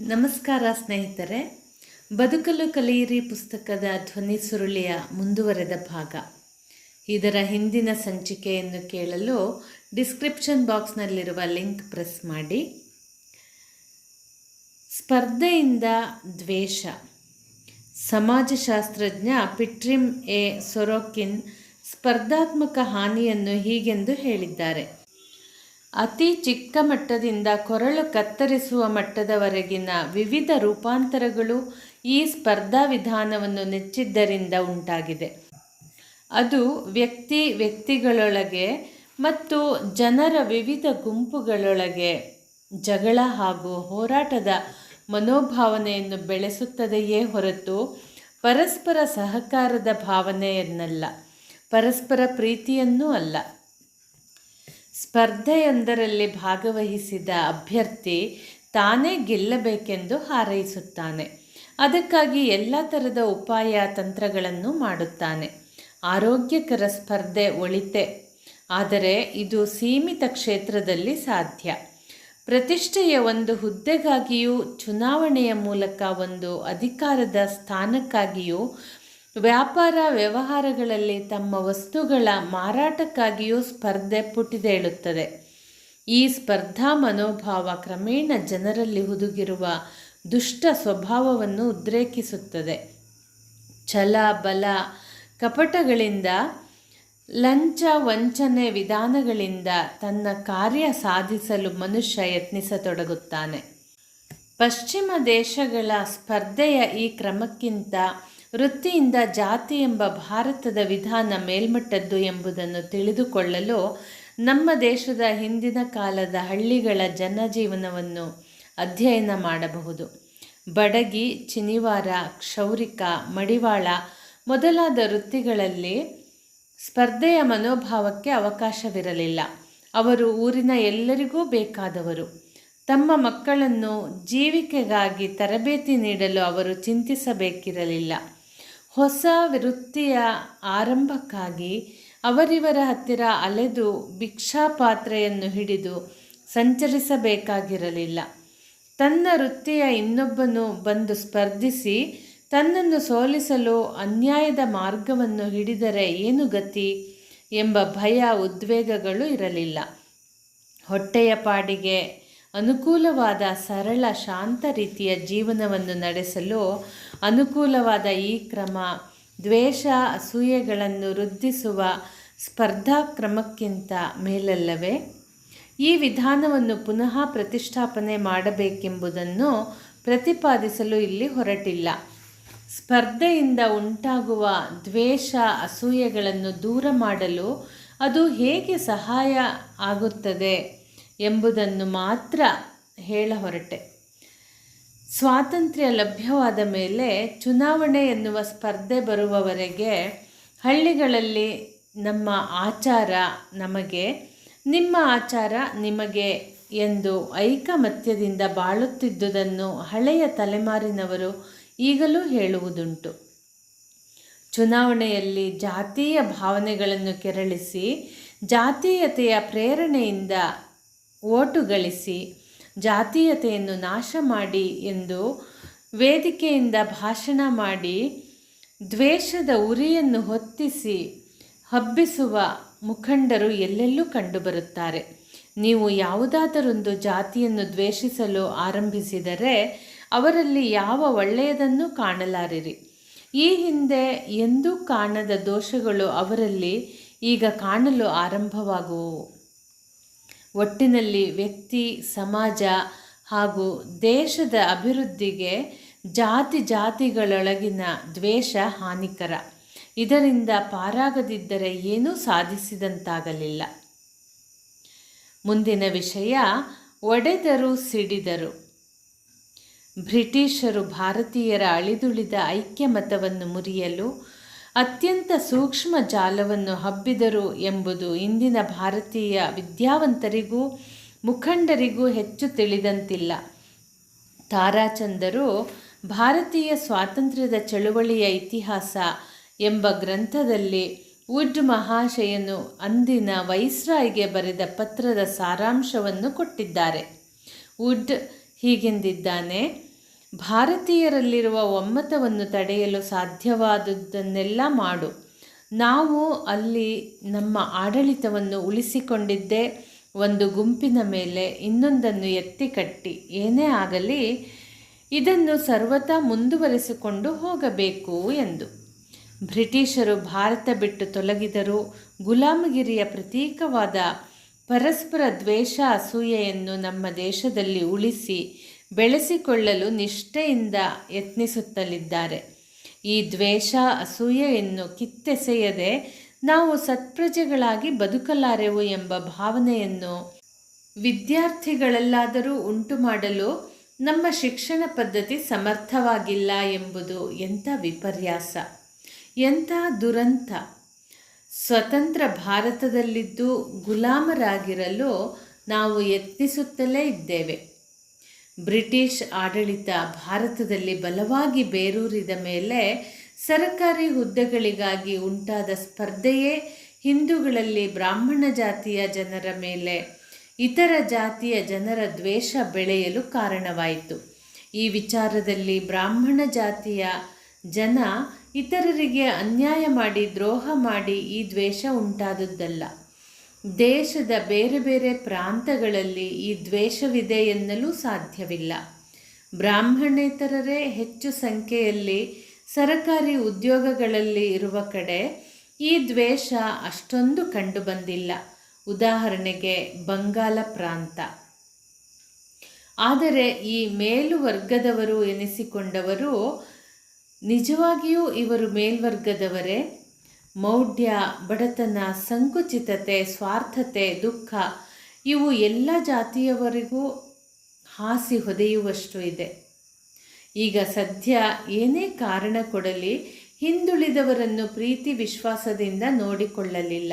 ನಮಸ್ಕಾರ ಸ್ನೇಹಿತರೆ, ಬದುಕಲು ಕಲಿಯಿರಿ ಪುಸ್ತಕದ ಧ್ವನಿ ಸುರುಳಿಯ ಮುಂದುವರೆದ ಭಾಗ. ಇದರ ಹಿಂದಿನ ಸಂಚಿಕೆಯನ್ನು ಕೇಳಲು ಡಿಸ್ಕ್ರಿಪ್ಷನ್ ಬಾಕ್ಸ್ನಲ್ಲಿರುವ ಲಿಂಕ್ ಪ್ರೆಸ್ ಮಾಡಿ. ಸ್ಪರ್ಧೆಯಿಂದ ದ್ವೇಷ. ಸಮಾಜಶಾಸ್ತ್ರಜ್ಞ ಪಿಟ್ರಿಮ್ ಎ ಸೊರೋಕಿನ್ ಸ್ಪರ್ಧಾತ್ಮಕ ಹಾನಿಯನ್ನು ಹೀಗೆಂದು ಹೇಳಿದ್ದಾರೆ. ಅತಿ ಚಿಕ್ಕ ಮಟ್ಟದಿಂದ ಕೊರಳು ಕತ್ತರಿಸುವ ಮಟ್ಟದವರೆಗಿನ ವಿವಿಧ ರೂಪಾಂತರಗಳು ಈ ಸ್ಪರ್ಧಾ ವಿಧಾನವನ್ನು ನೆಚ್ಚಿದ್ದರಿಂದ ಉಂಟಾಗಿದೆ. ಅದು ವ್ಯಕ್ತಿ ವ್ಯಕ್ತಿಗಳೊಳಗೆ ಮತ್ತು ಜನರ ವಿವಿಧ ಗುಂಪುಗಳೊಳಗೆ ಜಗಳ ಹಾಗೂ ಹೋರಾಟದ ಮನೋಭಾವನೆಯನ್ನು ಬೆಳೆಸುತ್ತದೆಯೇ ಹೊರತು ಪರಸ್ಪರ ಸಹಕಾರದ ಭಾವನೆಯನ್ನಲ್ಲ, ಪರಸ್ಪರ ಪ್ರೀತಿಯನ್ನೂ ಅಲ್ಲ. ಸ್ಪರ್ಧೆಯೊಂದರಲ್ಲಿ ಭಾಗವಹಿಸಿದ ಅಭ್ಯರ್ಥಿ ತಾನೇ ಗೆಲ್ಲಬೇಕೆಂದು ಹಾರೈಸುತ್ತಾನೆ. ಅದಕ್ಕಾಗಿ ಎಲ್ಲ ಥರದ ಉಪಾಯ ತಂತ್ರಗಳನ್ನು ಮಾಡುತ್ತಾನೆ. ಆರೋಗ್ಯಕರ ಸ್ಪರ್ಧೆ ಒಳಿತೆ. ಆದರೆ ಇದು ಸೀಮಿತ ಕ್ಷೇತ್ರದಲ್ಲಿ ಸಾಧ್ಯ. ಪ್ರತಿಷ್ಠೆಯ ಒಂದು ಹುದ್ದೆಗಾಗಿಯೂ ಚುನಾವಣೆಯ ಮೂಲಕ ಒಂದು ಅಧಿಕಾರದ ಸ್ಥಾನಕ್ಕಾಗಿಯೂ ವ್ಯಾಪಾರ ವ್ಯವಹಾರಗಳಲ್ಲಿ ತಮ್ಮ ವಸ್ತುಗಳ ಮಾರಾಟಕ್ಕಾಗಿಯೂ ಸ್ಪರ್ಧೆ ಪುಟಿದೇಳುತ್ತದೆ ಈ ಸ್ಪರ್ಧಾ ಮನೋಭಾವ ಕ್ರಮೇಣ ಜನರಲ್ಲಿ ಹುದುಗಿರುವ ದುಷ್ಟ ಸ್ವಭಾವವನ್ನು ಉದ್ರೇಕಿಸುತ್ತದೆ. ಛಲ, ಬಲ, ಕಪಟಗಳಿಂದ, ಲಂಚ, ವಂಚನೆ ವಿಧಾನಗಳಿಂದ ತನ್ನ ಕಾರ್ಯ ಸಾಧಿಸಲು ಮನುಷ್ಯ ಯತ್ನಿಸತೊಡಗುತ್ತಾನೆ. ಪಶ್ಚಿಮ ದೇಶಗಳ ಸ್ಪರ್ಧೆಯ ಈ ಕ್ರಮಕ್ಕಿಂತ ವೃತ್ತಿಯಿಂದ ಜಾತಿ ಎಂಬ ಭಾರತದ ವಿಧಾನ ಮೇಲ್ಮಟ್ಟದ್ದು ಎಂಬುದನ್ನು ತಿಳಿದುಕೊಳ್ಳಲು ನಮ್ಮ ದೇಶದ ಹಿಂದಿನ ಕಾಲದ ಹಳ್ಳಿಗಳ ಜನಜೀವನವನ್ನು ಅಧ್ಯಯನ ಮಾಡಬಹುದು. ಬಡಗಿ, ಚಿನಿವಾರ, ಕ್ಷೌರಿಕ, ಮಡಿವಾಳ ಮೊದಲಾದ ವೃತ್ತಿಗಳಲ್ಲಿ ಸ್ಪರ್ಧೆಯ ಮನೋಭಾವಕ್ಕೆ ಅವಕಾಶವಿರಲಿಲ್ಲ. ಅವರು ಊರಿನ ಎಲ್ಲರಿಗೂ ಬೇಕಾದವರು. ತಮ್ಮ ಮಕ್ಕಳನ್ನು ಜೀವಿಕೆಗಾಗಿ ತರಬೇತಿ ನೀಡಲು ಅವರು ಚಿಂತಿಸಬೇಕಿರಲಿಲ್ಲ. ಹೊಸ ವೃತ್ತಿಯ ಆರಂಭಕ್ಕಾಗಿ ಅವರಿವರ ಹತ್ತಿರ ಅಲೆದು ಭಿಕ್ಷಾಪಾತ್ರೆಯನ್ನು ಹಿಡಿದು ಸಂಚರಿಸಬೇಕಾಗಿರಲಿಲ್ಲ. ತನ್ನ ವೃತ್ತಿಯ ಇನ್ನೊಬ್ಬನು ಬಂದು ಸ್ಪರ್ಧಿಸಿ ತನ್ನನ್ನು ಸೋಲಿಸಲು ಅನ್ಯಾಯದ ಮಾರ್ಗವನ್ನು ಹಿಡಿದರೆ ಏನು ಗತಿ ಎಂಬ ಭಯ, ಉದ್ವೇಗಗಳು ಇರಲಿಲ್ಲ. ಹೊಟ್ಟೆಯ ಪಾಡಿಗೆ ಅನುಕೂಲವಾದ, ಸರಳ, ಶಾಂತ ರೀತಿಯ ಜೀವನವನ್ನು ನಡೆಸಲು ಅನುಕೂಲವಾದ ಈ ಕ್ರಮ ದ್ವೇಷ, ಅಸೂಯೆಗಳನ್ನು ವೃದ್ಧಿಸುವ ಸ್ಪರ್ಧಾ ಕ್ರಮಕ್ಕಿಂತ ಮೇಲಲ್ಲವೇ? ಈ ವಿಧಾನವನ್ನು ಪುನಃ ಪ್ರತಿಷ್ಠಾಪನೆ ಮಾಡಬೇಕೆಂಬುದನ್ನು ಪ್ರತಿಪಾದಿಸಲು ಇಲ್ಲಿ ಹೊರಟಿಲ್ಲ. ಸ್ಪರ್ಧೆಯಿಂದ ಉಂಟಾಗುವ ದ್ವೇಷ, ಅಸೂಯೆಗಳನ್ನು ದೂರ ಮಾಡಲು ಅದು ಹೇಗೆ ಸಹಾಯ ಆಗುತ್ತದೆ? ಎಂಬುದನ್ನು ಮಾತ್ರ ಹೇಳ ಹೊರಟೆ. ಸ್ವಾತಂತ್ರ್ಯ ಲಭ್ಯವಾದ ಮೇಲೆ ಚುನಾವಣೆ ಎನ್ನುವ ಸ್ಪರ್ಧೆ ಬರುವವರೆಗೆ ಹಳ್ಳಿಗಳಲ್ಲಿ ನಮ್ಮ ಆಚಾರ ನಮಗೆ, ನಿಮ್ಮ ಆಚಾರ ನಿಮಗೆ ಎಂದು ಐಕಮತ್ಯದಿಂದ ಬಾಳುತ್ತಿದ್ದುದನ್ನು ಹಳೆಯ ತಲೆಮಾರಿನವರು ಈಗಲೂ ಹೇಳುವುದುಂಟು. ಚುನಾವಣೆಯಲ್ಲಿ ಜಾತೀಯ ಭಾವನೆಗಳನ್ನು ಕೆರಳಿಸಿ ಜಾತೀಯತೆಯ ಪ್ರೇರಣೆಯಿಂದ ಓಟು ಗಳಿಸಿ ಜಾತೀಯತೆಯನ್ನು ನಾಶ ಮಾಡಿ ಎಂದು ವೇದಿಕೆಯಿಂದ ಭಾಷಣ ಮಾಡಿ ದ್ವೇಷದ ಉರಿಯನ್ನು ಹೊತ್ತಿಸಿ ಹಬ್ಬಿಸುವ ಮುಖಂಡರು ಎಲ್ಲೆಲ್ಲೂ ಕಂಡುಬರುತ್ತಾರೆ. ನೀವು ಯಾವುದಾದರೊಂದು ಜಾತಿಯನ್ನು ದ್ವೇಷಿಸಲು ಆರಂಭಿಸಿದರೆ ಅವರಲ್ಲಿ ಯಾವ ಒಳ್ಳೆಯದನ್ನು ಕಾಣಲಾರಿರಿ. ಈ ಹಿಂದೆ ಎಂದೂ ಕಾಣದ ದೋಷಗಳು ಅವರಲ್ಲಿ ಈಗ ಕಾಣಲು ಆರಂಭವಾಗುವವು ಒಟ್ಟಿನಲ್ಲಿ ವ್ಯಕ್ತಿ, ಸಮಾಜ ಹಾಗೂ ದೇಶದ ಅಭಿವೃದ್ಧಿಗೆ ಜಾತಿ ಜಾತಿಗಳೊಳಗಿನ ದ್ವೇಷ ಹಾನಿಕರ. ಇದರಿಂದ ಪಾರಾಗದಿದ್ದರೆ ಏನೂ ಸಾಧಿಸಿದಂತಾಗಲಿಲ್ಲ. ಮುಂದಿನ ವಿಷಯ, ಒಡೆದರು ಸಿಡಿದರು. ಬ್ರಿಟಿಷರು ಭಾರತೀಯರ ಅಳಿದುಳಿದ ಐಕ್ಯಮತವನ್ನು ಮುರಿಯಲು ಅತ್ಯಂತ ಸೂಕ್ಷ್ಮ ಜಾಲವನ್ನು ಹಬ್ಬಿದರು ಎಂಬುದು ಇಂದಿನ ಭಾರತೀಯ ವಿದ್ಯಾವಂತರಿಗೂ, ಮುಖಂಡರಿಗೂ ಹೆಚ್ಚು ತಿಳಿದಂತಿಲ್ಲ. ತಾರಾಚಂದರು, ಭಾರತೀಯ ಸ್ವಾತಂತ್ರ್ಯದ ಚಳುವಳಿಯ ಇತಿಹಾಸ ಎಂಬ ಗ್ರಂಥದಲ್ಲಿ ವುಡ್ ಮಹಾಶಯನು ಅಂದಿನ ವೈಸ್ರಾಯ್ಗೆ ಬರೆದ ಪತ್ರದ ಸಾರಾಂಶವನ್ನು ಕೊಟ್ಟಿದ್ದಾರೆ. ವುಡ್ ಹೀಗೆಂದಿದ್ದಾನೆ ಭಾರತೀಯರಲ್ಲಿರುವ ಒಮ್ಮತವನ್ನು ತಡೆಯಲು ಸಾಧ್ಯವಾದದ್ದನ್ನೆಲ್ಲ ಮಾಡು. ನಾವು ಅಲ್ಲಿ ನಮ್ಮ ಆಡಳಿತವನ್ನು ಉಳಿಸಿಕೊಂಡಿದ್ದೇ. ಒಂದು ಗುಂಪಿನ ಮೇಲೆ ಇನ್ನೊಂದನ್ನು ಎತ್ತಿ ಕಟ್ಟಿ. ಏನೇ ಆಗಲಿ ಇದನ್ನು ಸರ್ವತಾ ಮುಂದುವರೆಸಿಕೊಂಡು ಹೋಗಬೇಕು ಎಂದು. ಬ್ರಿಟಿಷರು ಭಾರತ ಬಿಟ್ಟು ತೊಲಗಿದರು. ಗುಲಾಮಗಿರಿಯ ಪ್ರತೀಕವಾದ ಪರಸ್ಪರ ದ್ವೇಷ, ಅಸೂಯೆಯನ್ನು ನಮ್ಮ ದೇಶದಲ್ಲಿ ಉಳಿಸಿ ಬೆಳೆಸಿಕೊಳ್ಳಲು ನಿಷ್ಠೆಯಿಂದ ಯತ್ನಿಸುತ್ತಲಿದ್ದಾರೆ. ಈ ದ್ವೇಷ, ಅಸೂಯೆಯನ್ನು ಕಿತ್ತೆಸೆಯದೆ ನಾವು ಸತ್ಪ್ರಜೆಗಳಾಗಿ ಬದುಕಲಾರೆವು ಎಂಬ ಭಾವನೆಯನ್ನು ವಿದ್ಯಾರ್ಥಿಗಳಲ್ಲಾದರೂ ಉಂಟು ಮಾಡಲು ನಮ್ಮ ಶಿಕ್ಷಣ ಪದ್ಧತಿ ಸಮರ್ಥವಾಗಿಲ್ಲ ಎಂಬುದು ಎಂಥ ವಿಪರ್ಯಾಸ. ಎಂಥ ದುರಂತ. ಸ್ವತಂತ್ರ ಭಾರತದಲ್ಲಿದ್ದು ಗುಲಾಮರಾಗಿರಲು ನಾವು ಯತ್ನಿಸುತ್ತಲೇ ಇದ್ದೇವೆ. ಬ್ರಿಟಿಷ್ ಆಡಳಿತ ಭಾರತದಲ್ಲಿ ಬಲವಾಗಿ ಬೇರೂರಿದ ಮೇಲೆ ಸರಕಾರಿ ಹುದ್ದೆಗಳಿಗಾಗಿ ಉಂಟಾದ ಸ್ಪರ್ಧೆಯೇ ಹಿಂದೂಗಳಲ್ಲಿ ಬ್ರಾಹ್ಮಣ ಜಾತಿಯ ಜನರ ಮೇಲೆ. ಇತರ ಜಾತಿಯ ಜನರ ದ್ವೇಷ ಬೆಳೆಯಲು ಕಾರಣವಾಯಿತು. ಈ ವಿಚಾರದಲ್ಲಿ ಬ್ರಾಹ್ಮಣ ಜಾತಿಯ ಜನ ಇತರರಿಗೆ ಅನ್ಯಾಯ ಮಾಡಿ ದ್ರೋಹ ಮಾಡಿ ಈ ದ್ವೇಷ ಉಂಟಾದದ್ದಲ್ಲ. ದೇಶದ ಬೇರೆ ಬೇರೆ ಪ್ರಾಂತಗಳಲ್ಲಿ ಈ ದ್ವೇಷವಿದೆ ಎನ್ನಲು ಸಾಧ್ಯವಿಲ್ಲ. ಬ್ರಾಹ್ಮಣೇತರರೇ ಹೆಚ್ಚು ಸಂಖ್ಯೆಯಲ್ಲಿ ಸರಕಾರಿ ಉದ್ಯೋಗಗಳಲ್ಲಿ ಇರುವ ಕಡೆ ಈ ದ್ವೇಷ ಅಷ್ಟೊಂದು ಕಂಡುಬಂದಿಲ್ಲ. ಉದಾಹರಣೆಗೆ ಬಂಗಾಲ ಪ್ರಾಂತ. ಆದರೆ ಈ ಮೇಲುವರ್ಗದವರು ಎನಿಸಿಕೊಂಡವರು ನಿಜವಾಗಿಯೂ ಇವರು ಮೇಲ್ವರ್ಗದವರೇ? ಮೌಢ್ಯ, ಬಡತನ, ಸಂಕುಚಿತತೆ, ಸ್ವಾರ್ಥತೆ, ದುಃಖ, ಇವು ಎಲ್ಲ ಜಾತಿಯವರಿಗೂ ಹಾಸಿ ಹೊದೆಯುವಷ್ಟು ಇದೆ. ಈಗ ಸದ್ಯ ಏನೇ ಕಾರಣ ಕೊಡಲಿ, ಹಿಂದುಳಿದವರನ್ನು ಪ್ರೀತಿ ವಿಶ್ವಾಸದಿಂದ ನೋಡಿಕೊಳ್ಳಲಿಲ್ಲ.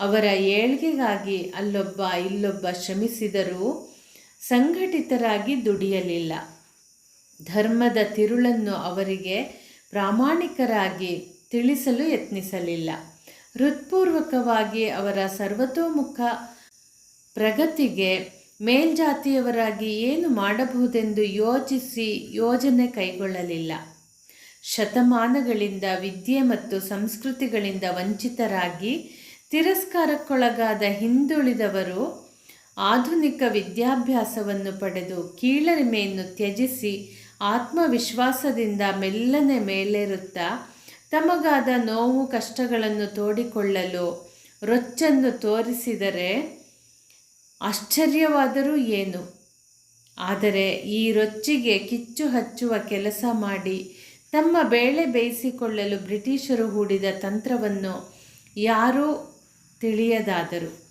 ಅವರ ಏಳ್ಗೆಗಾಗಿ ಅಲ್ಲೊಬ್ಬ ಇಲ್ಲೊಬ್ಬ ಶ್ರಮಿಸಿದರೂ ಸಂಘಟಿತರಾಗಿ ದುಡಿಯಲಿಲ್ಲ. ಧರ್ಮದ ತಿರುಳನ್ನು ಅವರಿಗೆ ಪ್ರಾಮಾಣಿಕರಾಗಿ ತಿಳಿಸಲು ಯತ್ನಿಸಲಿಲ್ಲ. ಹೃತ್ಪೂರ್ವಕವಾಗಿ ಅವರ ಸರ್ವತೋಮುಖ ಪ್ರಗತಿಗೆ ಮೇಲ್ಜಾತಿಯವರಾಗಿ ಏನು ಮಾಡಬಹುದೆಂದು ಯೋಚಿಸಿ ಯೋಜನೆ ಕೈಗೊಳ್ಳಲಿಲ್ಲ. ಶತಮಾನಗಳಿಂದ ವಿದ್ಯೆ ಮತ್ತು ಸಂಸ್ಕೃತಿಗಳಿಂದ ವಂಚಿತರಾಗಿ ತಿರಸ್ಕಾರಕ್ಕೊಳಗಾದ ಹಿಂದುಳಿದವರು ಆಧುನಿಕ ವಿದ್ಯಾಭ್ಯಾಸವನ್ನು ಪಡೆದು ಕೀಳರಿಮೆಯನ್ನು ತ್ಯಜಿಸಿ ಆತ್ಮವಿಶ್ವಾಸದಿಂದ ಮೆಲ್ಲನೆ ಮೇಲೇರುತ್ತಾ ತಮಗಾದ ನೋವು ಕಷ್ಟಗಳನ್ನು ತೋಡಿಕೊಳ್ಳಲು ರೊಚ್ಚನ್ನು ತೋರಿಸಿದರೆ ಆಶ್ಚರ್ಯವಾದರೂ ಏನು? ಆದರೆ ಈ ರೊಚ್ಚಿಗೆ ಕಿಚ್ಚು ಹಚ್ಚುವ ಕೆಲಸ ಮಾಡಿ ತಮ್ಮ ಬೇಳೆ ಬೇಯಿಸಿಕೊಳ್ಳಲು ಬ್ರಿಟಿಷರು ಹೂಡಿದ ತಂತ್ರವನ್ನು ಯಾರೂ ತಿಳಿಯದಾದರು.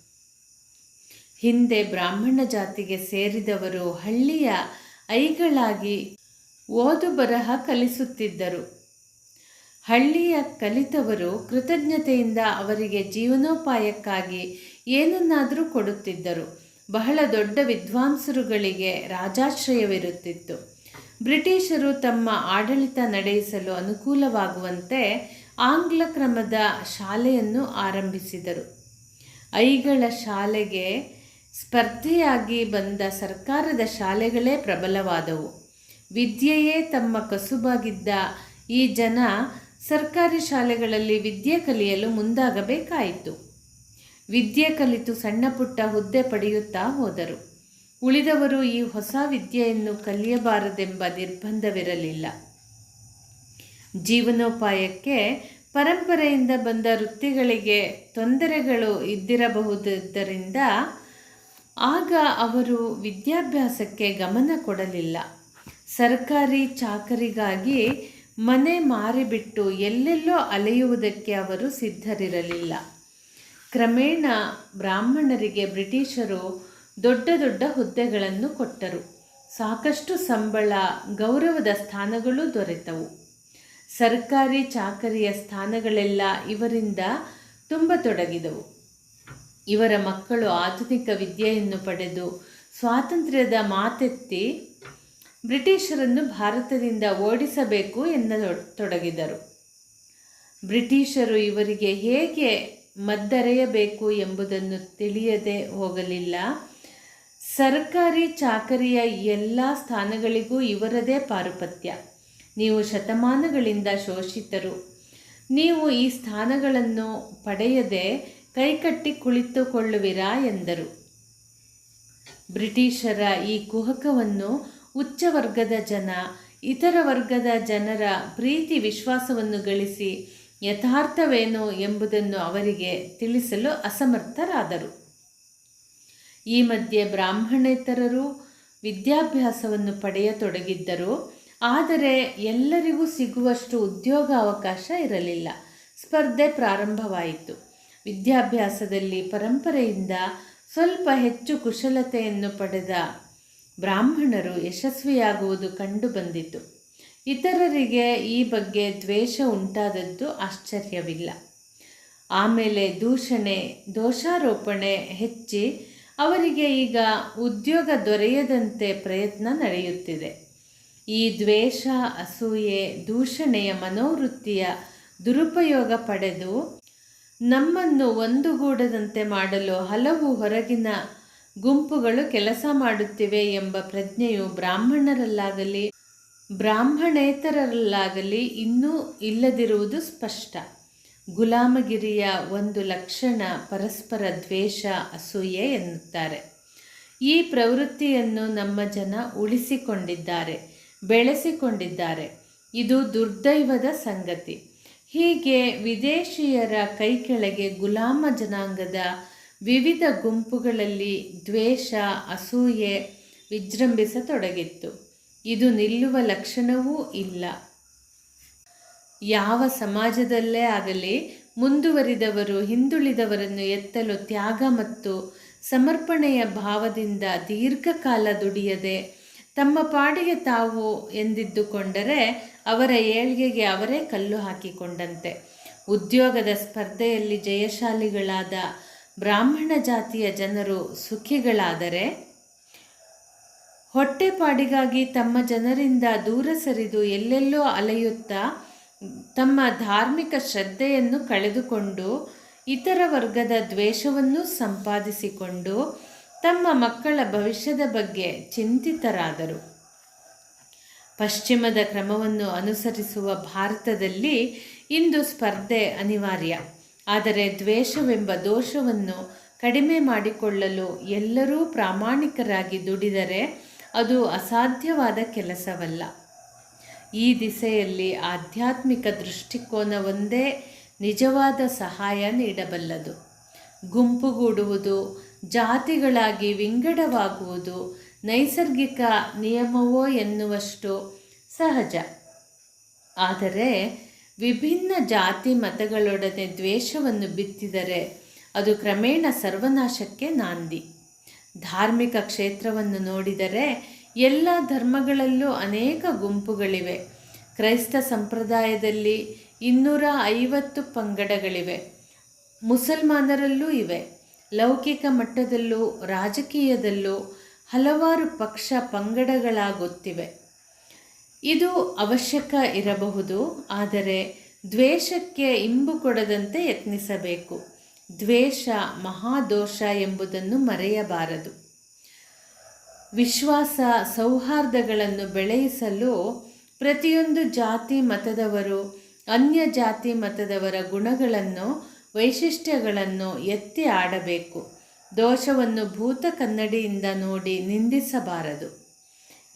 ಹಿಂದೆ ಬ್ರಾಹ್ಮಣ ಜಾತಿಗೆ ಸೇರಿದವರು ಹಳ್ಳಿಯ ಐಗಳಾಗಿ ಓದು ಬರಹ ಕಲಿಸುತ್ತಿದ್ದರು. ಹಳ್ಳಿಯ ಕಲಿತವರು ಕೃತಜ್ಞತೆಯಿಂದ ಅವರಿಗೆ ಜೀವನೋಪಾಯಕ್ಕಾಗಿ ಏನನ್ನಾದರೂ ಕೊಡುತ್ತಿದ್ದರು. ಬಹಳ ದೊಡ್ಡ ವಿದ್ವಾಂಸರುಗಳಿಗೆ ರಾಜಾಶ್ರಯವಿರುತ್ತಿತ್ತು. ಬ್ರಿಟಿಷರು ತಮ್ಮ ಆಡಳಿತ ನಡೆಸಲು ಅನುಕೂಲವಾಗುವಂತೆ ಆಂಗ್ಲ ಕ್ರಮದ ಶಾಲೆಯನ್ನು ಆರಂಭಿಸಿದರು. ಐಗಳ ಶಾಲೆಗೆ ಸ್ಪರ್ಧೆಯಾಗಿ ಬಂದ ಸರ್ಕಾರದ ಶಾಲೆಗಳೇ ಪ್ರಬಲವಾದವು. ವಿದ್ಯೆಯೇ ತಮ್ಮ ಕಸುಬಾಗಿದ್ದ ಈ ಜನ ಸರ್ಕಾರಿ ಶಾಲೆಗಳಲ್ಲಿ ವಿದ್ಯೆ ಕಲಿಯಲು ಮುಂದಾಗಬೇಕಾಯಿತು. ವಿದ್ಯೆ ಕಲಿತು ಸಣ್ಣ ಪುಟ್ಟ ಹುದ್ದೆ ಪಡೆಯುತ್ತಾ ಹೋದರು. ಉಳಿದವರು ಈ ಹೊಸ ವಿದ್ಯೆಯನ್ನು ಕಲಿಯಬಾರದೆಂಬ ನಿರ್ಬಂಧವಿರಲಿಲ್ಲ. ಜೀವನೋಪಾಯಕ್ಕೆ ಪರಂಪರೆಯಿಂದ ಬಂದ ವೃತ್ತಿಗಳಿಗೆ ತೊಂದರೆಗಳು ಇದ್ದಿರಬಹುದರಿಂದ ಆಗ ಅವರು ವಿದ್ಯಾಭ್ಯಾಸಕ್ಕೆ ಗಮನ ಕೊಡಲಿಲ್ಲ. ಸರ್ಕಾರಿ ಚಾಕರಿಗಾಗಿ ಮನೆ ಮಾರಿಬಿಟ್ಟು ಎಲ್ಲೆಲ್ಲೋ ಅಲೆಯುವುದಕ್ಕೆ ಅವರು ಸಿದ್ಧರಿರಲಿಲ್ಲ. ಕ್ರಮೇಣ ಬ್ರಾಹ್ಮಣರಿಗೆ ಬ್ರಿಟಿಷರು ದೊಡ್ಡ ದೊಡ್ಡ ಹುದ್ದೆಗಳನ್ನು ಕೊಟ್ಟರು. ಸಾಕಷ್ಟು ಸಂಬಳ, ಗೌರವದ ಸ್ಥಾನಗಳು ದೊರೆತವು. ಸರ್ಕಾರಿ ಚಾಕರಿಯ ಸ್ಥಾನಗಳೆಲ್ಲ ಇವರಿಂದ ತುಂಬ ತೊಡಗಿದವು. ಇವರ ಮಕ್ಕಳು ಆಧುನಿಕ ವಿದ್ಯೆಯನ್ನು ಪಡೆದು ಸ್ವಾತಂತ್ರ್ಯದ ಮಾತೆತ್ತಿ ಬ್ರಿಟಿಷರನ್ನು ಭಾರತದಿಂದ ಓಡಿಸಬೇಕು ಎನ್ನತೊಡಗಿದರು. ಬ್ರಿಟಿಷರು ಇವರಿಗೆ ಹೇಗೆ ಮದ್ದರೆಯಬೇಕು ಎಂಬುದನ್ನು ತಿಳಿಯದೆ ಹೋಗಲಿಲ್ಲ. ಸರ್ಕಾರಿ ಚಾಕರಿಯ ಎಲ್ಲ ಸ್ಥಾನಗಳಿಗೂ ಇವರದೇ ಪಾರುಪತ್ಯ. ನೀವು ಶತಮಾನಗಳಿಂದ ಶೋಷಿತರು. ನೀವು ಈ ಸ್ಥಾನಗಳನ್ನು ಪಡೆಯದೆ ಕೈಕಟ್ಟಿ ಕುಳಿತುಕೊಳ್ಳುವಿರಾ ಎಂದರು. ಬ್ರಿಟಿಷರ ಈ ಕುಹಕವನ್ನು ಉಚ್ಚ ವರ್ಗದ ಜನ, ಇತರ ವರ್ಗದ ಜನರ ಪ್ರೀತಿ ವಿಶ್ವಾಸವನ್ನು ಗಳಿಸಿ ಯಥಾರ್ಥವೇನು ಎಂಬುದನ್ನು ಅವರಿಗೆ ತಿಳಿಸಲು ಅಸಮರ್ಥರಾದರು. ಈ ಮಧ್ಯೆ ಬ್ರಾಹ್ಮಣೇತರರು ವಿದ್ಯಾಭ್ಯಾಸವನ್ನು ಪಡೆಯತೊಡಗಿದ್ದರು. ಆದರೆ ಎಲ್ಲರಿಗೂ ಸಿಗುವಷ್ಟು ಉದ್ಯೋಗ ಅವಕಾಶ ಇರಲಿಲ್ಲ. ಸ್ಪರ್ಧೆ ಪ್ರಾರಂಭವಾಯಿತು. ವಿದ್ಯಾಭ್ಯಾಸದಲ್ಲಿ ಪರಂಪರೆಯಿಂದ ಸ್ವಲ್ಪ ಹೆಚ್ಚು ಕುಶಲತೆಯನ್ನು ಪಡೆದ ಬ್ರಾಹ್ಮಣರು ಯಶಸ್ವಿಯಾಗುವುದು ಕಂಡುಬಂದಿತು ಇತರರಿಗೆ ಈ ಬಗ್ಗೆ ದ್ವೇಷ ಉಂಟಾದದ್ದು ಆಶ್ಚರ್ಯವಿಲ್ಲ. ಆಮೇಲೆ ದೂಷಣೆ, ದೋಷಾರೋಪಣೆ ಹೆಚ್ಚಿ ಅವರಿಗೆ ಈಗ ಉದ್ಯೋಗ ದೊರೆಯದಂತೆ ಪ್ರಯತ್ನ ನಡೆಯುತ್ತಿದೆ. ಈ ದ್ವೇಷ, ಅಸೂಯೆ, ದೂಷಣೆಯ ಮನೋವೃತ್ತಿಯ ದುರುಪಯೋಗ ಪಡೆದು ನಮ್ಮನ್ನು ಒಂದುಗೂಡದಂತೆ ಮಾಡಲು ಹಲವು ಹೊರಗಿನ ಗುಂಪುಗಳು ಕೆಲಸ ಮಾಡುತ್ತಿವೆ ಎಂಬ ಪ್ರಜ್ಞೆಯು ಬ್ರಾಹ್ಮಣರಲ್ಲಾಗಲಿ, ಬ್ರಾಹ್ಮಣೇತರರಲ್ಲಾಗಲಿ ಇನ್ನೂ ಇಲ್ಲದಿರುವುದು ಸ್ಪಷ್ಟ. ಗುಲಾಮಗಿರಿಯ ಒಂದು ಲಕ್ಷಣ ಪರಸ್ಪರ ದ್ವೇಷ, ಅಸೂಯೆ ಎನ್ನುತ್ತಾರೆ. ಈ ಪ್ರವೃತ್ತಿಯನ್ನು ನಮ್ಮ ಜನ ಉಳಿಸಿಕೊಂಡಿದ್ದಾರೆ, ಬೆಳೆಸಿಕೊಂಡಿದ್ದಾರೆ. ಇದು ದುರ್ದೈವದ ಸಂಗತಿ. ಹೀಗೆ ವಿದೇಶಿಯರ ಕೈಕೆಳಗೆ ಗುಲಾಮ ಜನಾಂಗದ ವಿವಿಧ ಗುಂಪುಗಳಲ್ಲಿ ದ್ವೇಷ, ಅಸೂಯೆ ವಿಜೃಂಭಿಸತೊಡಗಿತ್ತು. ಇದು ನಿಲ್ಲುವ ಲಕ್ಷಣವೂ ಇಲ್ಲ. ಯಾವ ಸಮಾಜದಲ್ಲೇ ಆಗಲಿ, ಮುಂದುವರಿದವರು ಹಿಂದುಳಿದವರನ್ನು ಎತ್ತಲು ತ್ಯಾಗ ಮತ್ತು ಸಮರ್ಪಣೆಯ ಭಾವದಿಂದ ದೀರ್ಘಕಾಲ ದುಡಿಯದೆ ತಮ್ಮ ಪಾಡಿಗೆ ತಾವು ಎಂದಿದ್ದುಕೊಂಡರೆ ಅವರ ಏಳ್ಗೆಗೆ ಅವರೇ ಕಲ್ಲು ಹಾಕಿಕೊಂಡಂತೆ. ಉದ್ಯೋಗದ ಸ್ಪರ್ಧೆಯಲ್ಲಿ ಜಯಶಾಲಿಗಳಾದ ಬ್ರಾಹ್ಮಣ ಜಾತಿಯ ಜನರು ಸುಖಿಗಳಾದರೆ ಹೊಟ್ಟೆಪಾಡಿಗಾಗಿ ತಮ್ಮ ಜನರಿಂದ ದೂರ ಸರಿದು ಎಲ್ಲೆಲ್ಲೋ ಅಲೆಯುತ್ತಾ ತಮ್ಮ ಧಾರ್ಮಿಕ ಶ್ರದ್ಧೆಯನ್ನು ಕಳೆದುಕೊಂಡು ಇತರ ವರ್ಗದ ದ್ವೇಷವನ್ನು ಸಂಪಾದಿಸಿಕೊಂಡು ತಮ್ಮ ಮಕ್ಕಳ ಭವಿಷ್ಯದ ಬಗ್ಗೆ ಚಿಂತಿತರಾದರು. ಪಶ್ಚಿಮದ ಕ್ರಮವನ್ನು ಅನುಸರಿಸುವ ಭಾರತದಲ್ಲಿ ಇಂದು ಸ್ಪರ್ಧೆ ಅನಿವಾರ್ಯ. ಆದರೆ ದ್ವೇಷವೆಂಬ ದೋಷವನ್ನು ಕಡಿಮೆ ಮಾಡಿಕೊಳ್ಳಲು ಎಲ್ಲರೂ ಪ್ರಾಮಾಣಿಕರಾಗಿ ದುಡಿದರೆ ಅದು ಅಸಾಧ್ಯವಾದ ಕೆಲಸವಲ್ಲ. ಈ ದಿಸೆಯಲ್ಲಿ ಆಧ್ಯಾತ್ಮಿಕ ದೃಷ್ಟಿಕೋನವೊಂದೇ ನಿಜವಾದ ಸಹಾಯ ನೀಡಬಲ್ಲದು. ಗುಂಪುಗೂಡುವುದು, ಜಾತಿಗಳಾಗಿ ವಿಂಗಡವಾಗುವುದು ನೈಸರ್ಗಿಕ ನಿಯಮವೋ ಎನ್ನುವಷ್ಟು ಸಹಜ. ಆದರೆ ವಿಭಿನ್ನ ಜಾತಿ ಮತಗಳೊಡನೆ ದ್ವೇಷವನ್ನು ಬಿತ್ತಿದರೆ ಅದು ಕ್ರಮೇಣ ಸರ್ವನಾಶಕ್ಕೆ ನಾಂದಿ. ಧಾರ್ಮಿಕ ಕ್ಷೇತ್ರವನ್ನು ನೋಡಿದರೆ ಎಲ್ಲ ಧರ್ಮಗಳಲ್ಲೂ ಅನೇಕ ಗುಂಪುಗಳಿವೆ. ಕ್ರೈಸ್ತ ಸಂಪ್ರದಾಯದಲ್ಲಿ ಇನ್ನೂರ ಐವತ್ತು ಪಂಗಡಗಳಿವೆ. ಮುಸಲ್ಮಾನರಲ್ಲೂ ಇವೆ. ಲೌಕಿಕ ಮಟ್ಟದಲ್ಲೂ, ರಾಜಕೀಯದಲ್ಲೂ ಹಲವಾರು ಪಕ್ಷ ಪಂಗಡಗಳಾಗುತ್ತಿವೆ. ಇದು ಅವಶ್ಯಕ ಇರಬಹುದು, ಆದರೆ ದ್ವೇಷಕ್ಕೆ ಇಂಬು ಕೊಡದಂತೆ ಯತ್ನಿಸಬೇಕು. ದ್ವೇಷ ಮಹಾದೋಷ ಎಂಬುದನ್ನು ಮರೆಯಬಾರದು. ವಿಶ್ವಾಸ ಸೌಹಾರ್ದಗಳನ್ನು ಬೆಳೆಯಿಸಲು ಪ್ರತಿಯೊಂದು ಜಾತಿ ಮತದವರು, ಅನ್ಯ ಜಾತಿ ಮತದವರ ಗುಣಗಳನ್ನು, ವೈಶಿಷ್ಟ್ಯಗಳನ್ನು ಎತ್ತಿ ಆಡಬೇಕು. ದೋಷವನ್ನು ಭೂತ ಕನ್ನಡಿಯಿಂದ ನೋಡಿ ನಿಂದಿಸಬಾರದು.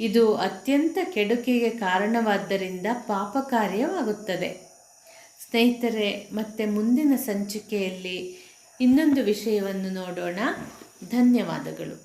ಇದು ಅತ್ಯಂತ ಕೆಡುಕಿಗೆ ಕಾರಣವಾದ್ದರಿಂದ ಪಾಪ ಕಾರ್ಯವಾಗುತ್ತದೆ. ಸ್ನೇಹಿತರೆ ಮತ್ತೆ ಮುಂದಿನ ಸಂಚಿಕೆಯಲ್ಲಿ ಇನ್ನೊಂದು ವಿಷಯವನ್ನು ನೋಡೋಣ. ಧನ್ಯವಾದಗಳು.